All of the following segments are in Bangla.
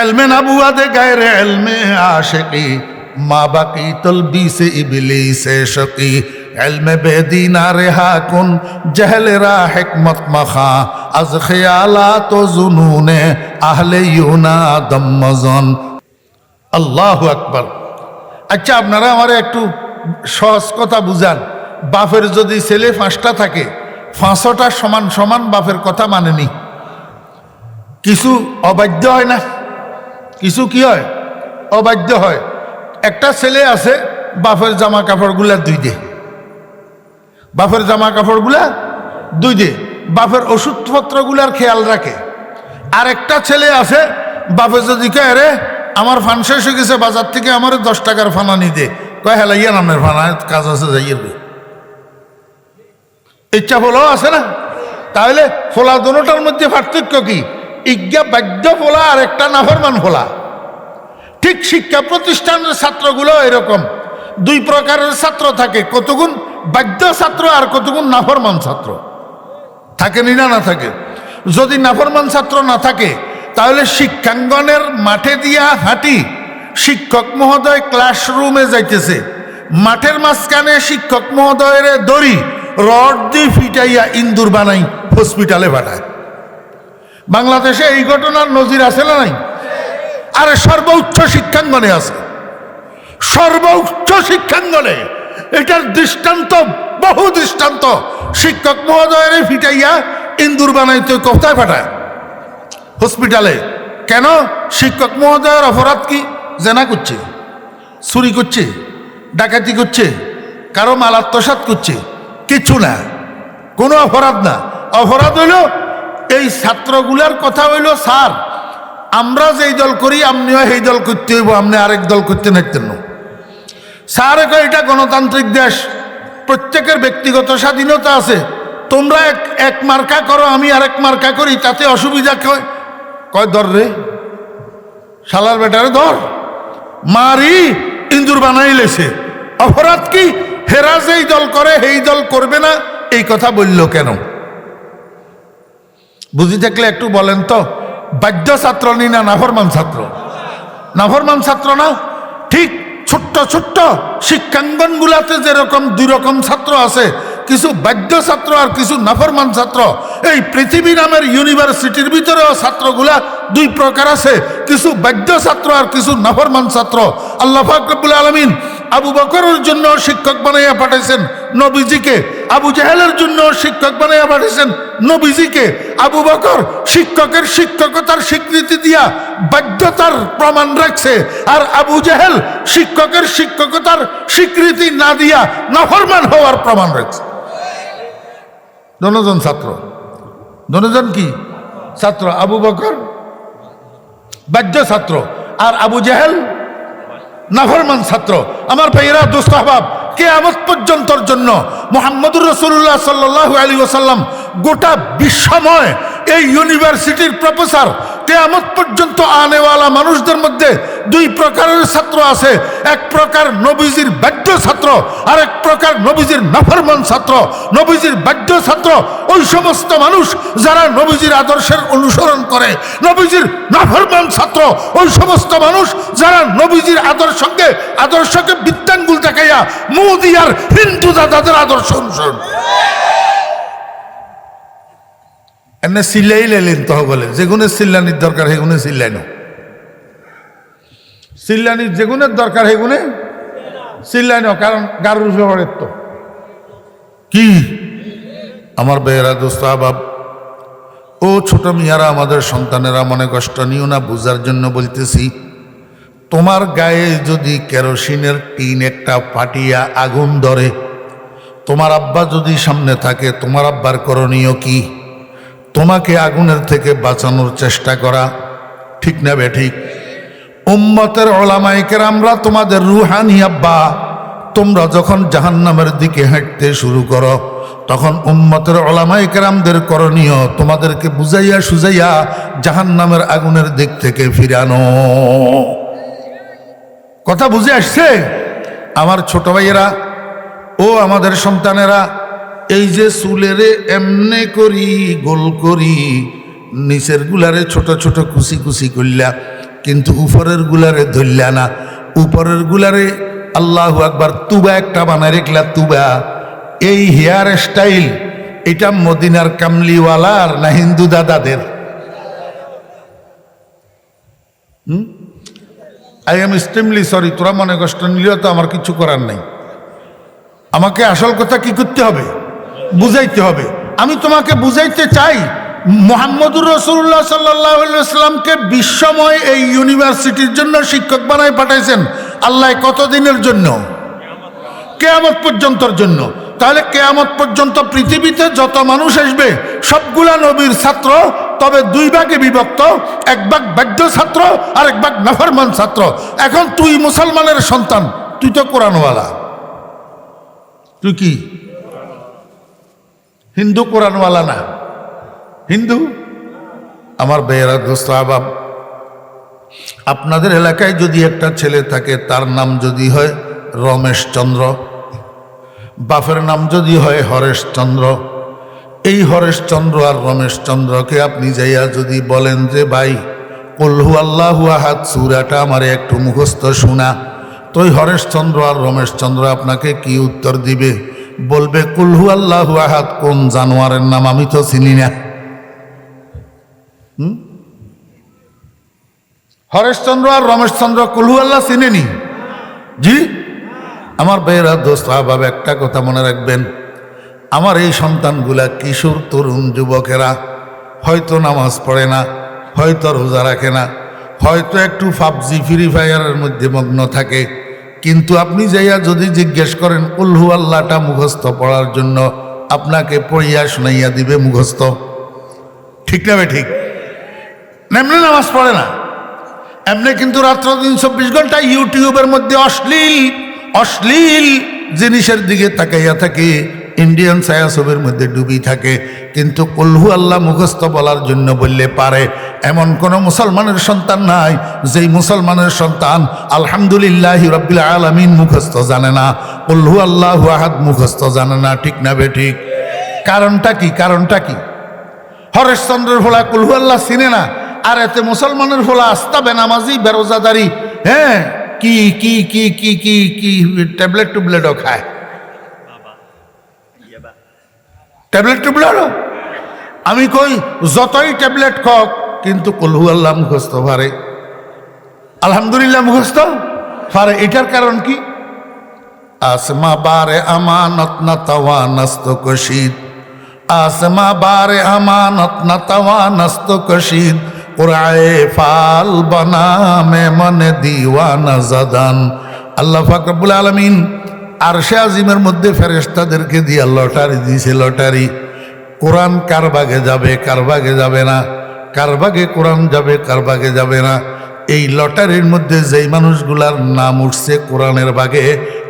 এলমে নবুয়াদে গায়রে এলমে আশিকি, মা বাকি তলবি সে ইবলি সে শকি এলমে বেদিনা রেহা কুন জহলেরা হিকমত মখা। আজ খেয়ালা তো জুনুনে আহলে ইউনা দম্মজন আল্লাহ আকবার। আচ্ছা আপনারা আমার একটু সহজ কথা বুঝান। বাপের যদি ছেলে পাঁচটা থাকে পাঁচটা সমান সমান বাপের কথা মানেনি। কিছু অবাধ্য হয় না? কিছু কি হয়? অবাধ্য হয়। একটা ছেলে আছে, বাপের জামা কাপড়গুলা দুই দে। বাপের জামা কাপড়গুলা দুই দে। বাপের ওষুধপত্রগুলার খেয়াল রাখে। আর একটা ছেলে আছে, বাপে যদি কয় রে আমার ফান শেষ হয়ে গেছে, বাজার থেকে আমার দশ টাকার ফানা নি দে। কয়, হেলা, ইয়া নামের ফানা, কাজ আছে যাইয়ের ইচ্ছা ফলাও আছে না? তাহলে ফোলা দোনোটার মধ্যে পার্থক্য কি? ইজ্ঞা বাদ্য ফোলা আর একটা নাফরমান ফোলা। ঠিক শিক্ষা প্রতিষ্ঠানের ছাত্রগুলো এরকম। দুই প্রকারের ছাত্র থাকে, কতগুণ বাদ্য ছাত্র আর কতগুণ নাফরমান ছাত্র। থাকে না না থাকে? যদি নাফরমান ছাত্র না থাকে, তাহলে শিক্ষাঙ্গনের মাঠে দিয়া হাঁটি শিক্ষক মহোদয় ক্লাসরুমে যাইতেছে। মাঠের মাঝখানে শিক্ষক মহোদয়ের দড়ি রড দিয়ে ফিটাইয়া ইন্দুর বানাই, হসপিটালে পাঠায়। বাংলাদেশে এই ঘটনার নজির আছে না নাই? আরে সর্বোচ্চ শিক্ষাঙ্গনে আছে। সর্বোচ্চ শিক্ষাঙ্গনে। এটার দৃষ্টান্ত, বহু দৃষ্টান্ত। শিক্ষক মহোদয়ের ফিটাইয়া ইন্দুর বানাইতে কোথায় পাঠায়? হসপিটালে। কেন? শিক্ষক মহোদয়ের অপরাধ কি? জেনা করছে। চুরি করছে। ডাকাতি করছে। কারও মাল আত্মসাত করছে। কিছু না। কোনো অপরাধ না। অপরাধ হইল এই ছাত্রগুলার কথা হইল, স্যার, আমরা যেই দল করি আপনিও সেই দল করতে হইব আপনি আরেক দল করতে নাইতেন স্যার কয়, এটা গণতান্ত্রিক দেশ, প্রত্যেকের ব্যক্তিগত স্বাধীনতা আছে। তোমরা এক এক মার্কা করো, আমি আরেক মার্কা করি, তাতে অসুবিধা কয় কয়, ধর রে, শালার বেটারে ধর। মারি ইন্দুর বানাই লেছে। অপরাধ কি? হেরা যেই দল করে, সেই দল করবে না? এই কথা বলল কেন? বুঝি থাকলে একটু বলেন তো, বাদ্য ছাত্র নি না নাফরমান ছাত্র? নাফরমান ছাত্র না? ঠিক ছোট্ট ছোট্ট শিক্ষাঙ্গন গুলাতে যেরকম দুই রকম ছাত্র আছে, কিছু বাদ্য ছাত্র আর কিছু নাফরমান ছাত্র। এই পৃথিবী নামের ইউনিভার্সিটির ভিতরেও ছাত্রগুলা দুই প্রকার আছে, কিছু বাদ্য ছাত্র আর কিছু নাফরমান ছাত্র। আল্লাহ ফাকরুল আলমিন আবু বকরের জন্য শিক্ষক বানাইয়া পাঠাইছেন নবীজিকে। আবু জাহেলের জন্য শিক্ষক বানাইয়া পাঠাইছেন নবীজিকে। আবু বকর শিক্ষকের শিক্ষকতার স্বীকৃতি দিয়া বাধ্যতার প্রমাণ রাখছে। আর আবু জাহেল শিক্ষকের শিক্ষকতার স্বীকৃতি না দিয়া নফরমান হওয়ার প্রমাণ রাখছে। দনজন ছাত্র। দনজন কি? ছাত্র। আবু বকর বাদ্য ছাত্র আর আবু জাহেল নাফরমান ছাত্র। আমার ভাইয়েরা দোস্ত কে আমত পর্যন্তর জন্য মোহাম্মদুর রসুল্লাহ সাল্লু আলী ওসাল্লাম গোটা বিশ্বময় এই ইউনিভার্সিটির প্রফেসর কেয়ামত পর্যন্ত আনেওয়ালা মানুষদের মধ্যে দুই প্রকারের ছাত্র আছে। এক প্রকার নবীজির বাদ্য ছাত্র আর এক প্রকার নবীজির নাফরমান ছাত্র। নবীজির বাদ্য ছাত্র ওই সমস্ত মানুষ যারা নবীজির আদর্শের অনুসরণ করে। নবীজির নাফরমান ছাত্র ওই সমস্ত মানুষ যারা নবীজির আদর্শকে আদর্শকে বৃত্তাঙ্গুল দেখাইয়া মোদি আর হিন্দু দাদাদের আদর্শ অনুসরণ করে। এনে সিল্লাই লেলেন তহ বলে যেগুনে সিল্লানির দরকার সেগুনে সিল্লাই নো সিল্লানির যেগুনের দরকার সেগুনে সিল্লাই নো কারণ গারুর ব্যাপারের তো কি? আমার বেয়েরা দোস্ত আবাব ও ছোট মিয়ারা আমাদের সন্তানেরা মনে কষ্ট নিও না বুঝার জন্য বলতেছি তোমার গায়ে যদি কেরোসিনের টিন একটা ফাটিয়া আগুন ধরে তোমার আব্বা যদি সামনে থাকে তোমার আব্বার করণীয় কি? তোমাকে আগুনের থেকে বাঁচানোর চেষ্টা করা। ঠিক না বে, ঠিক? উম্মতের ওলামাইকের আমরা তোমাদের রুহানি আব্বা, তোমরা যখন জাহান্নামের দিকে হাঁটতে শুরু করো, তখন উম্মতের ওলামাই কেরামদের করণীয় তোমাদেরকে বুঝাইয়া সুজাইয়া জাহান্নামের আগুনের দিক থেকে ফিরানো কথা বুঝে আসছে? আমার ছোট ভাইয়েরা, ও আমাদের সন্তানেরা এই যে চুলেরে এমনে করি, গোল করি, নিচের গুলারে ছোট ছোট কুচি কুচি করলা কিন্তু উপরের গুলারে ধরলা না। উপরের গুলারে আল্লাহ আকবার তুবা একটা বানায় রেখলা, তুবা। এই হেয়ার স্টাইল, এটা মদিনার কামলিওয়ালার না হিন্দু দাদাদের? আই এম এক্সট্রিমলি সরি তোরা মনে কষ্ট নিলেও তো আমার কিছু করার নাই। আমাকে আসল কথা কি করতে হবে? বুঝাইতে হবে। আমি তোমাকে বুঝাইতে চাই, মোহাম্মদুর রসুল্লাহ সাল্লাহামকে বিশ্বময় এই ইউনিভার্সিটির জন্য শিক্ষক বানায় পাঠাইছেন আল্লাহ কতদিনের জন্য? কেয়ামত পর্যন্তর জন্য। তাহলে কেয়ামত পর্যন্ত পৃথিবীতে যত মানুষ আসবে, সবগুলা নবীর ছাত্র, তবে দুই ভাগে বিভক্ত, এক ভাগ বাধ্য ছাত্র আর এক ভাগ নাফরমান ছাত্র। এখন তুই মুসলমানের সন্তান, তুই তো কোরআনওয়ালা। তুই কি? হিন্দু কোরআনওয়ালা না। হিন্দু? আমার বেয়েরা দোস্ত, আবাব। আপনাদের এলাকায় যদি একটা ছেলে থাকে, তার নাম যদি হয় রমেশ চন্দ্র, বাপের নাম যদি হয় হরেশচন্দ্র এই হরেশচন্দ্র আর রমেশচন্দ্রকে আপনি যাইয়া যদি বলেন যে, ভাই কল্হু আল্লাহ আহাত সুরাটা আমার একটু মুখস্থ শোনা। তো ওই হরেশচন্দ্র আর রমেশচন্দ্র আপনাকে কি উত্তর দিবে? বলবে কুলহু আল্লাহ আহাত কোন জানোয়ারের নাম আমি তো চিনি না? হরেশচন্দ্র আর রমেশচন্দ্র কুলহু আল্লাহ চিনেনি? জি? আমার বেয়েরা দোস্ত, আহবাব, একটা কথা মনে রাখবেন। আমার এই সন্তানগুলা কিশোর, তরুণ যুবকেরা হয়তো নামাজ পড়ে না, হয়তো রোজা রাখে না, হয়তো একটু পাবজি, ফ্রি ফায়ারের মধ্যে মগ্ন থাকে। কিন্তু আপনি যাইয়া যদি জিজ্ঞেস করেন, উল্হু আল্লাহটা মুখস্থ পড়ার জন্য আপনাকে পড়িয়া শুনাইয়া দিবে মুখস্থ? ঠিক না ঠিক? এমনি নামাজ পড়ে না। এমনি কিন্তু রাত্র দিন চব্বিশ ঘণ্টা ইউটিউবের মধ্যে অশ্লীল অশ্লীল জিনিসের দিকে তাকাইয়া থাকে, ইন্ডিয়ান ছায়াছবির মধ্যে ডুবি থাকে। কিন্তু কল্হু আল্লাহ মুখস্থ বলার জন্য বললে পারে এমন কোন মুসলমানের সন্তান নাই, যেই মুসলমানের সন্তান আলহামদুলিল্লাহ রব্বিল আলমিন মুখস্থ জানে না কল্হু আল্লাহ আহাদ মুখস্থ জানে না, ঠিক না বে ঠিক? কারণটা কি? কারণটা কি? হরেশচন্দ্রের ভোলা কুলহু আল্লাহ চিনে না, আর এতে মুসলমানের ফোলা আস্তা বেনামাজি, বেরোজাদারি হ্যাঁ? কি কি কি কি কি কি, ট্যাবলেট টুবলেটও খায়। ট্যাবলেট টুবলেটও? আমি কই, যতই ট্যাবলেট কক কিন্তু কলহু আল্লাহ মুখস্থ পারে আলহামদুলিল্লাহ মুখস্থ পারে এটার কারণ কি? আসমা বারে আমানত না তাওয়া নাস্ত কশিদ। আসমা বারে আমানত না তাওয়া নাস্ত কশিদ। কুরায়ে ফাল বনা মে মনে দিওয়ানা জাদান। আল্লাহ ফাকরুল আলমিন আরশে আজিমের মধ্যে ফেরেস্তাদেরকে দিয়া লটারি দিয়েছে লটারি। কোরআন কার বাগে যাবে, কার বাগে যাবে না? কার বাগে কোরআন যাবে কার বাগে যাবে না। এই লটারির মধ্যে যেই মানুষগুলার নাম উঠছে কোরআনের বাগে,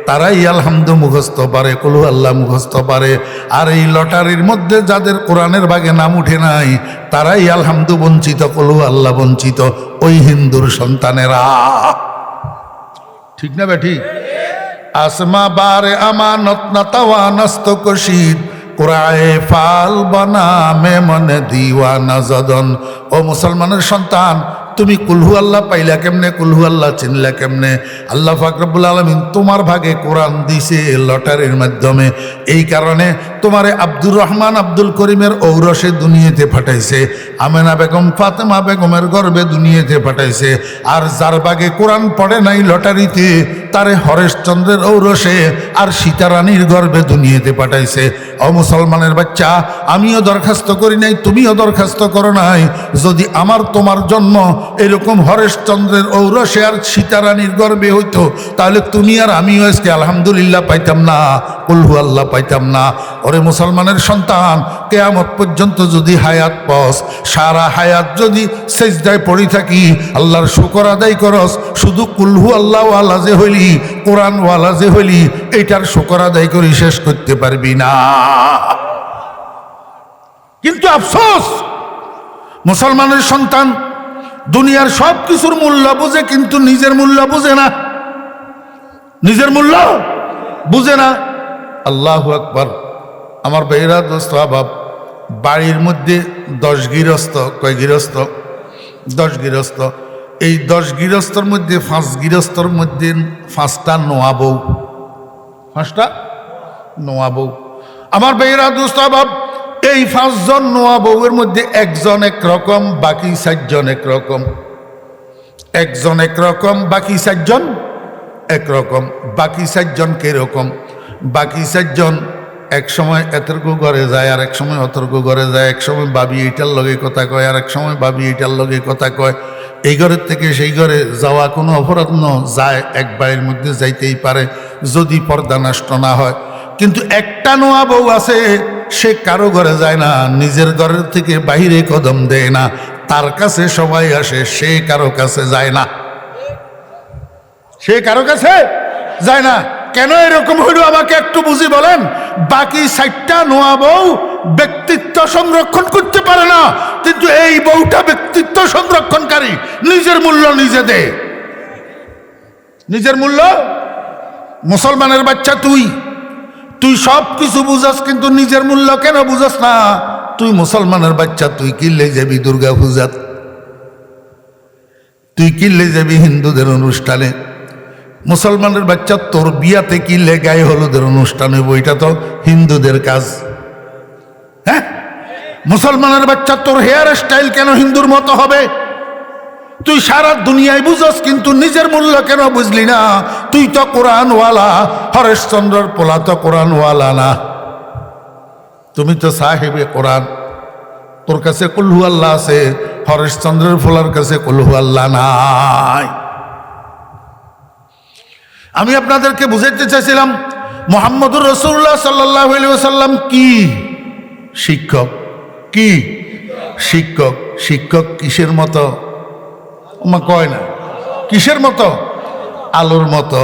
তারাই আলহামদু মুখস্থ পারে কলু আল্লাহ মুখস্থ পারে। আর এই লটারির মধ্যে যাদের কোরআনের বাগে নাম উঠে নাই, তারাই আলহামদু বঞ্চিত কলু আল্লাহ বঞ্চিত, ওই হিন্দুর সন্তানেরা। ঠিক না বে ঠিক আসমা বারে আমানত না কুরায়ে ফাল বানা মে মনে ও মুসলমানের সন্তান তুমি কুলহু আল্লাহ পাইলা কেমনে? কুলহু আল্লাহ চিনলা কেমনে? আল্লাহ ফাকরবুল আলমিন তোমার ভাগে কোরআন দিছে লটারির মাধ্যমে। এই কারণে তোমারে আব্দুর রহমান আব্দুল করিমের ঔরসে দুনিয়াতে পাঠাইছে। আমেনা বেগম, ফাতেমা বেগমের গর্বে দুনিয়াতে পাঠাইছে। আর যার ভাগে কোরআন পড়ে নাই লটারিতে, তারে হরেশচন্দ্রের ঔরসে আর সীতারানীর গর্বে দুনিয়াতে পাঠাইছে। অ মুসলমানের বাচ্চা, আমিও দরখাস্ত করি নাই, তুমিও দরখাস্ত করো নাই। যদি আমার তোমার জন্ম এরকম হরেশচন্দ্রের ঔরসে আর সীতারানীর গর্বে হইতো, তাহলে তুমি আর আমিও আজকে আলহামদুলিল্লাহ পাইতাম না কুলহু আল্লাহ পাইতাম না। ওরে মুসলমানের সন্তান, কেয়ামত পর্যন্ত যদি হায়াত পস, সারা হায়াত যদি সেজদায় পড়ি থাকি, আল্লাহর শুকর আদায় করস, শুধু কুলহু আল্লাহ ওয়ালা যে হইলি কোরআন ওয়ালা যে হইলি, এইটার শুকর আদায় করি শেষ করতে পারবি না। কিন্তু আফসোস, মুসলমানের সন্তান দুনিয়ার সব কিছুর মূল্য বুঝে, কিন্তু নিজের মূল্য বুঝে না। নিজের মূল্য বুঝে না। আল্লাহ আকবর। আমার বেহরা দোস্ত আবাব, বাড়ির মধ্যে দশ গৃহস্থ, কয় গৃহস্থ? দশ গৃহস্থ। এই দশ গৃহস্থর মধ্যে পাঁচ গৃহস্থর মধ্যে পাঁচটা নোয়া বউ। পাঁচটা আমার বেয়েরা দুস্তাবাব এই পাঁচজন নোয়া বউয়ের মধ্যে একজন এক রকম বাকি চারজন এক রকম একজন এক রকম বাকি চারজন একরকম। বাকি চারজন কীরকম? বাকি চারজন এক সময় এতর্ক ঘরে যায় আর এক সময় অতর্কু ঘরে যায়। এক সময় বাবি এইটার লগে কথা কয় আর এক সময় বাবি এইটার লগে কথা কয়। এই ঘরের থেকে সেই ঘরে যাওয়া কোনো অপরাধ ন, যায় এক বাড়ির মধ্যে যাইতেই পারে, যদি পর্দা নষ্ট না হয়। কিন্তু একটা নোয়া বউ আছে সে কারও ঘরে যায় না, নিজের ঘরের থেকে বাহিরে কদম দেয় না, তার কাছে সবাই আসে, সে কারও কাছে যায় না। সে কারও কাছে যায় না। কেন এরকম হইল আমাকে একটু বুঝি বলেন? বাকি সাইটটা নোয়া বউ ব্যক্তিত্ব সংরক্ষণ করতে পারে না, কিন্তু এই বউটা ব্যক্তিত্ব সংরক্ষণকারী, নিজের মূল্য নিজে দে। নিজের মূল্য? মুসলমানের বাচ্চা তুই। তুই সব কিছু বুঝাস, কিন্তু নিজের মূল্য কেন বুঝাস না? তুই মুসলমানের বাচ্চা, তুই কিনলে যাবি দুর্গা পূজাত তুই কিনলে যাবি হিন্দুদের অনুষ্ঠানে। মুসলমানের বাচ্চা, তোর বিয়াতে কিনলে গায়ে হলুদের অনুষ্ঠানে বইটা তো হিন্দুদের কাজ। হ্যাঁ? মুসলমানের বাচ্চা, তোর হেয়ার স্টাইল কেন হিন্দুর মতো হবে? তুই সারা দুনিয়ায় বুঝস, কিন্তু নিজের মূল্য কেন বুঝলি না? তুই তো কোরআনওয়ালা, হরেশচন্দ্রর পোলা তো কোরআনওয়ালা না। তুমি তো সাহেবে কোরআন। তোর কাছে কুল্হু আল্লাহ আছে, হরেশচন্দ্রের ফোলার কাছে কুল্হু আল্লাহ নাই। আমি আপনাদেরকে বুঝাইতে চাইছিলাম, মোহাম্মদুর রসুল্লাহ সাল্লাহ সাল্লাম কি? শিক্ষক। কি? শিক্ষক। শিক্ষক কিসের মতো? মা কয় না, কিসের মতো? আলোর মতো।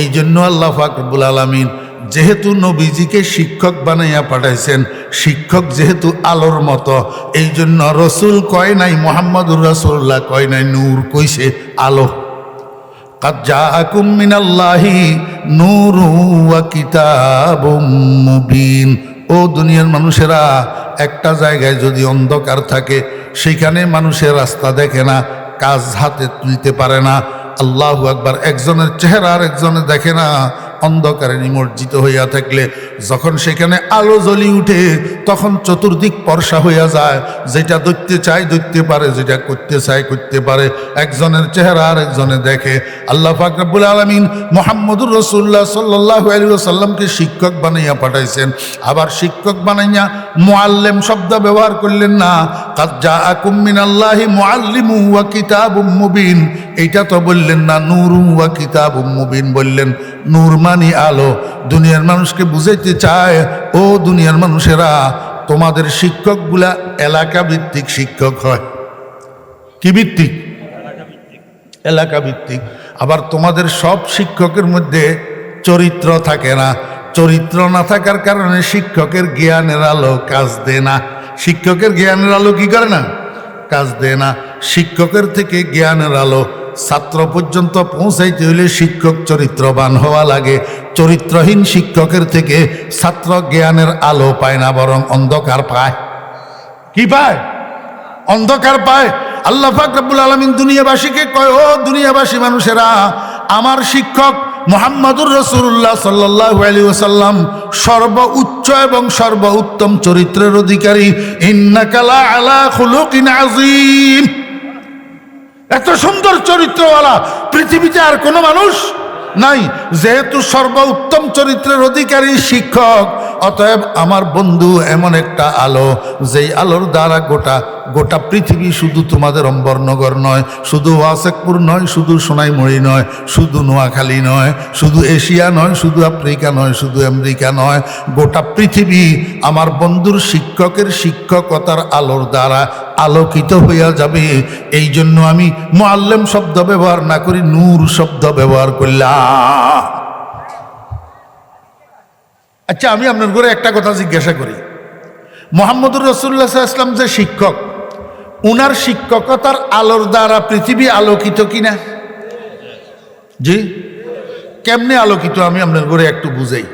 এই জন্য আল্লাহ ফাকরবুল আলমিন যেহেতু নবীজিকে শিক্ষক বানাইয়া পাঠাইছেন, শিক্ষক যেহেতু আলোর মতো এই জন্য রসুল কয় নাই, মোহাম্মদুর রসুল্লাহ কয় নাই, নূর কইছে আলো। ও দুনিয়ার মানুষেরা, একটা জায়গায় যদি অন্ধকার থাকে, সেখানে মানুষের রাস্তা দেখে না কাজ হাতে তুলতে পারে না। আল্লাহ একবার একজনের চেহারা আর একজনে দেখে না। অন্ধকারে নিমজ্জিত হইয়া থাকলে যখন সেখানে আলো জ্বলি উঠে, তখন চতুর্দিক পরশা হইয়া যায়। যেটা দেখতে চায় দেখতে পারে, যেটা করতে চায় করতে পারে। একজনের চেহারা আর একজনে দেখে। আল্লাহ ফাকরাবুল আলমিন মোহাম্মদুর রসুল্লাহ সাল্লাহ আলী সাল্লামকে শিক্ষক বানাইয়া পাঠাইছেন। আবার শিক্ষক বানাইয়া মোয়াল্লেম শব্দ ব্যবহার করলেন না। কাজা আকুমিন আল্লাহি মোয়াল্লিমু ওয়া কিতাব মুবিন। এইটা তো বললেন না নুরু ওয়া কিতাব মুবিন বললেন। নূর মানি আলো, দুনিয়ার মানুষকে বুঝাইতে চায়, ও দুনিয়ার মানুষেরা, তোমাদের শিক্ষকগুলা এলাকা ভিত্তিক শিক্ষক হয়। কি ভিত্তিক? এলাকা ভিত্তিক আবার তোমাদের সব শিক্ষকের মধ্যে চরিত্র থাকে না। চরিত্র না থাকার কারণে শিক্ষকের জ্ঞানের আলো কাজ দেয় না। শিক্ষকের জ্ঞানের আলো কি করে না? কাজ দেয় না। শিক্ষকের থেকে জ্ঞানের আলো ছাত্র পর্যন্ত পৌঁছাইতে হইলে শিক্ষক চরিত্রবান হওয়া লাগে। চরিত্রহীন শিক্ষকের থেকে ছাত্র জ্ঞানের আলো পায় না, বরং অন্ধকার পায়। কি পায়? অন্ধকার পায়। আল্লাহ ফাকরাবুল আলমিন দুনিয়াবাসীকে কয়, ও দুনিয়াবাসী মানুষেরা, আমার শিক্ষক মোহাম্মদুর রসুল্লাহ সাল্লাহ আলী ওসাল্লাম সর্ব উচ্চ এবং সর্ব উত্তম চরিত্রের অধিকারী। ইন্নাকালা আলা খুলুকিন আজিম এত সুন্দর চরিত্রওয়ালা পৃথিবীতে আর কোনো মানুষ নাই, যেহেতু সর্ব উত্তম চরিত্রের অধিকারী শিক্ষক, অতএব আমার বন্ধু এমন একটা আলো, যেই আলোর দ্বারা গোটা গোটা পৃথিবী শুধু তোমাদের অম্বরনগর নয়, শুধু ওয়াসেকপুর নয়, শুধু সোনাইমুড়ি নয়, শুধু নোয়াখালী নয়, শুধু এশিয়া নয়, শুধু আফ্রিকা নয়, শুধু আমেরিকা নয়। গোটা পৃথিবী আমার বন্ধুর শিক্ষকের শিক্ষকতার আলোর দ্বারা আলোকিত হইয়া যাবে। এই জন্য আমি মোয়াল্লেম শব্দ ব্যবহার না করি, নূর শব্দ ব্যবহার করলাম আচ্ছা আমি আপনার ঘরে একটা কথা জিজ্ঞাসা করি। মোহাম্মদুর রসুল্লাহ ইসলাম যে শিক্ষক উনার শিক্ষকতার আলোর দ্বারা পৃথিবী আলোকিত কিনা? জি? কেমনে আলোকিত? আমি আপনার ঘরে একটু বুঝাই।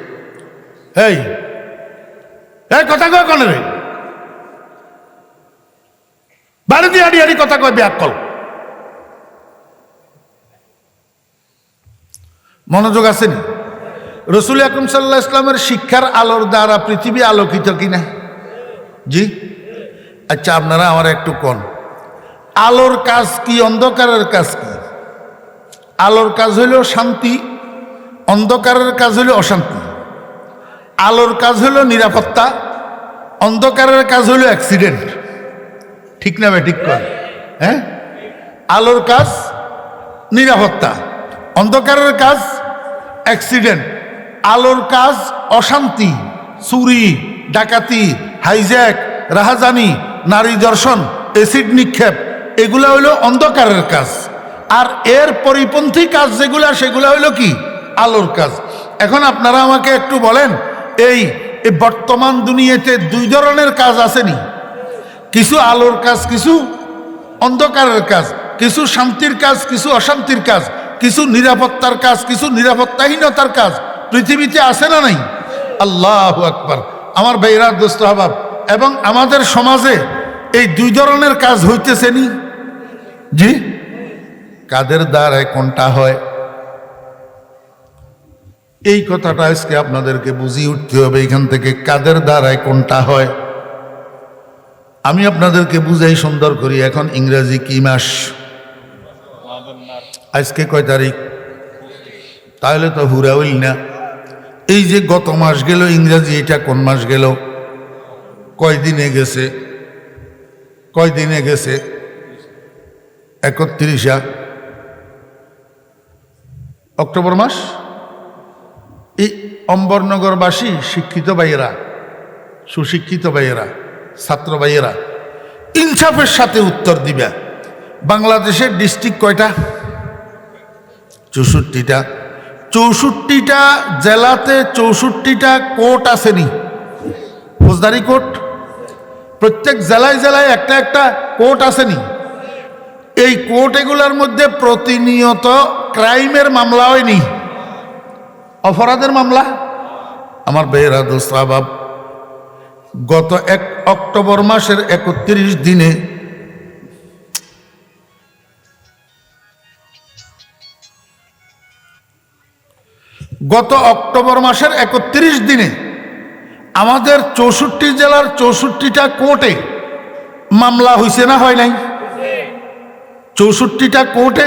এই এই কথা কয় কনে রে? বাড়িতে আড়ি আড়ি কথা কয় ব্যাকল মনোযোগ আসেনি? রসুল আকরম সাল্লাহ ইসলামের শিক্ষার আলোর দ্বারা পৃথিবী আলোকিত কিনা? জি? আচ্ছা আপনারা আমার একটু কোন? আলোর কাজ কি, অন্ধকারের কাজ কি? আলোর কাজ হইল শান্তি, অন্ধকারের কাজ হইল অশান্তি। আলোর কাজ হইল নিরাপত্তা, অন্ধকারের কাজ হইল অ্যাক্সিডেন্ট। ঠিক না ঠিক কর। হ্যাঁ? আলোর কাজ নিরাপত্তা, অন্ধকারের কাজ অ্যাক্সিডেন্ট। আলোর কাজ অশান্তি, চুরি, ডাকাতি, হাইজ্যাক রাহাজানি, নারী দর্শন, এসিড নিক্ষেপ, এগুলা হইল অন্ধকারের কাজ। আর এর পরিপন্থী কাজ যেগুলা, সেগুলা হইল কি? আলোর কাজ। এখন আপনারা আমাকে একটু বলেন, এই বর্তমান দুনিয়াতে দুই ধরনের কাজ আসেনি কিছু আলোর কাজ, কিছু অন্ধকারের কাজ, কিছু শান্তির কাজ, কিছু অশান্তির কাজ, কিছু নিরাপত্তার কাজ, কিছু নিরাপত্তাহীনতার কাজ। পৃথিবীতে আসে না নাই? আল্লাহ আকবার। আমার বেইরা দোস্ত হাবাব এবং আমাদের সমাজে এই দুই ধরনের কাজ হইতেছে নি? জি? কাদের দ্বারায় কোনটা হয়? এই কথাটা আজকে আপনাদেরকে বুঝিয়ে উঠতে হবে এখান থেকে, কাদের দ্বারায় কোনটা হয়? আমি আপনাদেরকে বুঝাই সুন্দর করি, এখন ইংরেজি কি মাস? আজকে কয় তারিখ? তাহলে তো হুরা হইল না। এই যে গত মাস গেল, ইংরেজি এটা কোন মাস গেল? কয় দিনে গেছে? কয়দিনে গেছে? একত্রিশা অক্টোবর মাস? এই অম্বরনগরবাসী শিক্ষিত ভাইয়েরা, সুশিক্ষিত ভাইয়েরা, ছাত্র ভাইয়েরা, ইনসাফের সাথে উত্তর দিবে। বাংলাদেশের ডিস্ট্রিক্ট কয়টা? চৌষট্টিটা। চৌষট্টিটা জেলাতে চৌষট্টিটা কোর্ট আসেনি। ফৌজদারি কোর্ট? প্রত্যেক জেলায় জেলায় একটা একটা কোর্ট আসেনি। এই কোর্ট এগুলোর মধ্যে প্রতিনিয়ত ক্রাইমের মামলা হয়নি। অপরাধের মামলা? আমার বেহরা দোস্তাবাব গত এক অক্টোবর মাসের একত্রিশ দিনে গত অক্টোবর মাসের একত্রিশ দিনে আমাদের চৌষট্টি জেলার চৌষট্টিটা কোর্টে মামলা হয়েছে না হয় নাই? চৌষট্টিটা কোর্টে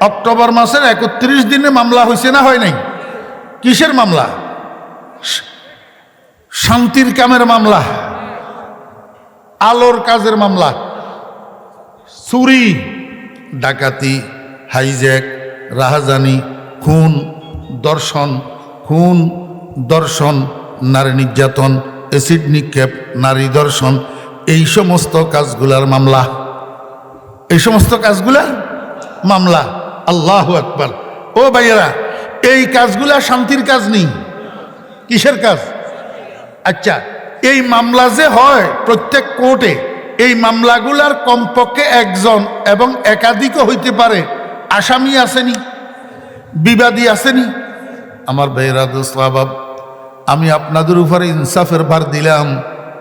অক্টোবর মাসের একত্রিশ দিনে মামলা হয়েছে না হয় নাই? কিসের মামলা? শান্তির কামের মামলা, আলোর কাজের মামলা, চুরি, ডাকাতি, হাইজ্যাক, রাহাজানি, খুন, দর্শন খুন, দর্শন নারী নির্যাতন অ্যাসিড নিক্ষেপ, নারী দর্শন, এই সমস্ত কাজগুলার মামলা। এই সমস্ত কাজগুলার মামলা। আল্লাহ আকবার। ও ভাইয়েরা, এই কাজগুলা শান্তির কাজ নেই। কিসের কাজ? আচ্ছা এই মামলা যে হয় প্রত্যেক কোর্টে, এই মামলাগুলার কমপক্ষে একজন এবং একাধিকও হইতে পারে। আসামি আসেনি, বিবাদী আসেনি। আমার বেহরাদুসলাবাব আমি আপনাদের উপরে ইনসাফের ভার দিলাম।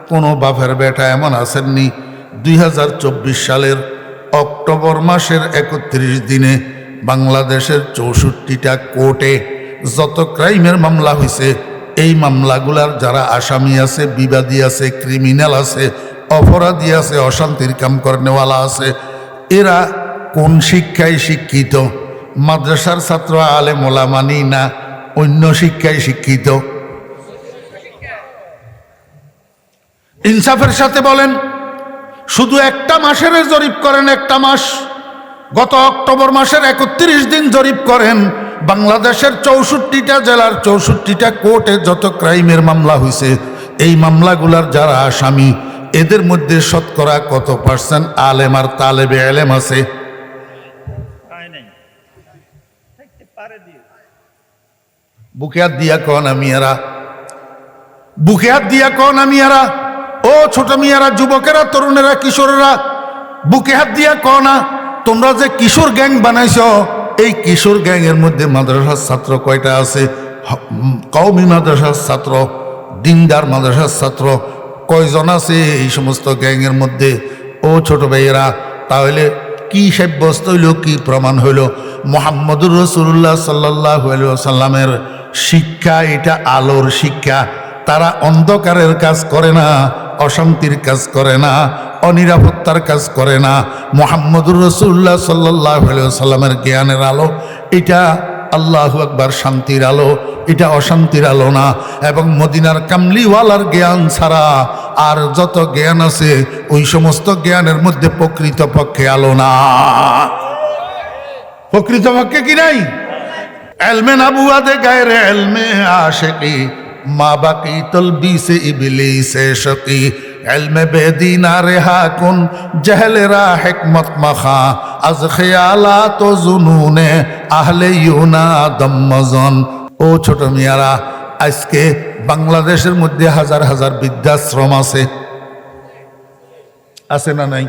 কোনো বাপের বেটা এমন আসেননি দুই হাজার চব্বিশ সালের অক্টোবর মাসের একত্রিশ দিনে বাংলাদেশের চৌষট্টিটা কোর্টে যত ক্রাইমের মামলা হয়েছে এই মামলাগুলার যারা আসামি আছে, বিবাদী আছে, ক্রিমিনাল আছে, অপরাধী আছে, অশান্তির কাম করেনেওয়ালা আছে, এরা কোন শিক্ষায় শিক্ষিত? মাদ্রাসার ছাত্র আলে মোলামানি না অন্য শিক্ষায় শিক্ষিত? ইনসাফের সাথে বলেন শুধু একটা মাসের জরিপ করেন একটা মাস। গত অক্টোবর মাসের একত্রিশ দিন জরিপ করেন বাংলাদেশের চৌষট্টিটা জেলার চৌষট্টিটা কোর্টে যত ক্রাইমের মামলা হয়েছে এই মামলাগুলার যারা আসামি এদের মধ্যে শতকরা কত পার্সেন্ট আলেম আর তালেবে আলেম আছে? বুকে হাত দিয়া কন আমি এরা। বুকে হাত দিয়া কন আমি এরা। ও ছোট মিয়ারা, যুবকেরা, তরুণেরা, কিশোরেরা, বুকে হাত দিয়া কনা তোমরা যে কিশোর গ্যাং বানাইছ, এই কিশোর গ্যাংয়ের মধ্যে মাদ্রাসার ছাত্র কয়টা আছে? কওমি মাদ্রাসার ছাত্র, দিনদার মাদ্রাসার ছাত্র, কয়জন আছে এই সমস্ত গ্যাংয়ের মধ্যে? ও ছোট ভাইয়েরা, তাহলে কি সাব্যস্ত হইল, কি প্রমাণ হইল? মোহাম্মদুর রসুল্লাহ সাল্লাহ সাল্লামের শিক্ষা, এটা আলোর শিক্ষা। তারা অন্ধকারের কাজ করে না অশান্তির কাজ করে না, অনিরাপত্তার কাজ করে না। মোহাম্মদুর রসুল্লাহ সাল্লাহ সাল্লামের জ্ঞানের আলো, এটা আল্লাহ একবার শান্তির আলো, এটা অশান্তির আলো না। এবং মদিনার কামলিওয়ালার জ্ঞান ছাড়া আর যত জ্ঞান আছে, ওই সমস্ত জ্ঞানের মধ্যে প্রকৃত পক্ষে আলো না। প্রকৃত পক্ষে কি নাই? এলমে নাবুয়াদে গায়ের এলমে আশেকি মা বাকি তলবি সে ইবলি সে শকি এলমে বেদিনা রেহা কুন জহলেরা হেকমত মাখা। আজ খেয়ালা তো জুনুনে, আহলে ইউনা দম্মজন ও ছোট মিয়ারা, আজকে বাংলাদেশের মধ্যে হাজার হাজার বৃদ্ধাশ্রম আছে। আছে না নাই?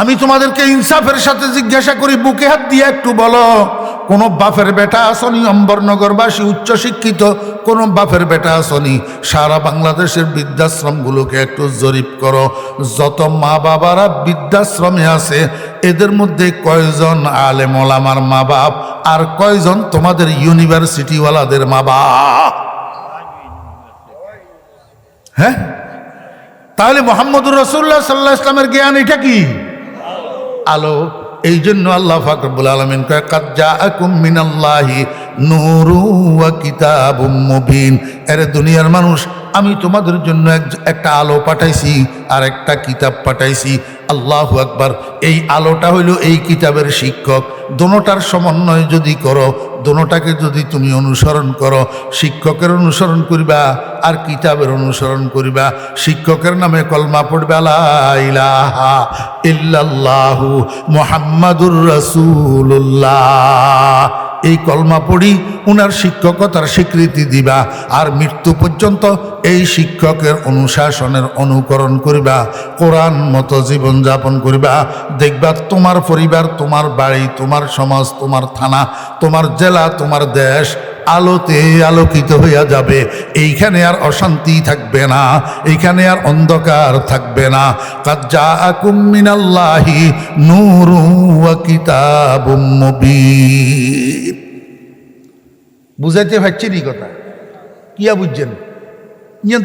আমি তোমাদেরকে ইনসাফের সাথে জিজ্ঞাসা করি, বুকে হাত দিয়ে একটু বলো। কোন বাপের বেটা আসনি, অম্বরনগরবাসী উচ্চশিক্ষিত, কোন বাপের বেটা আসনি। সারা বাংলাদেশের বৃদ্ধাশ্রমগুলোকে একটু জরিপ করো। যত মা বাবারা বৃদ্ধাশ্রমে আছে, এদের মধ্যে কয়জন আলেম ওলামার মা বাপ আর কয়জন তোমাদের ইউনিভার্সিটিওয়ালাদের মা বাপ? হ্যাঁ? তাহলে মোহাম্মদুর রসুল্লাহ সাল্লাহ ইসলামের জ্ঞান এটা কি? আলো। এই জন্য আল্লাহ ফাকরবুল আলমিন কয় কাজ্জা এর দুনিয়ার মানুষ, আমি তোমাদের জন্য এক- একটা আলো পাঠাইছি আর একটা কিতাব পাঠাইছি। আল্লাহ আকবার, এই আলোটা হইল এই কিতাবের শিক্ষক। দোনোটার সমন্বয় যদি করো দোনোটাকে যদি তুমি অনুসরণ করো, শিক্ষকের অনুসরণ করিবা আর কিতাবের অনুসরণ করিবা। শিক্ষকের নামে কলমা পড়বে ইলাহা ইল্লাল্লাহু রসুল্লাহ রাসূলুল্লাহ। এই কলমা পড়ি, উনার শিক্ষকতার স্বীকৃতি দিবা, আর মৃত্যু পর্যন্ত এই শিক্ষকের অনুশাসনের অনুকরণ করিবা, কোরআন মতো জীবনযাপন করিবা। দেখবা, তোমার পরিবার, তোমার বাড়ি, তোমার সমাজ, তোমার থানা, তোমার জেলা, তোমার দেশ আলোতে আলোকিত হইয়া যাবে। এইখানে আর অশান্তি থাকবে না, এইখানে আর অন্ধকার থাকবে না। কাজ্জা আকুমিনাল্লাহি নুরু মুবিন। বুঝাইতে পারছি নি কথা? কিয়া বুঝছেন?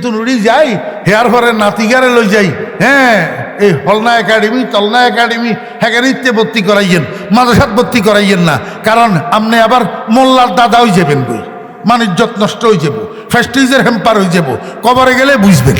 তো নুড়ি যাই, হেয়ার পরে নাতিগারে লই যাই। হ্যাঁ এই হলনা একাডেমি, তলনা একাডেমি হ্যাগারিতে ভর্তি করাইয়েন, মাদ্রাসাত ভর্তি করাইয়েন না। কারণ আপনি আবার মোল্লার দাদা হয়ে যাবেন বই মানিজ্যত নষ্ট হয়ে যাব ফেস্টিজের হেম্পার হয়ে যাব, কবরে গেলে বুঝবেন।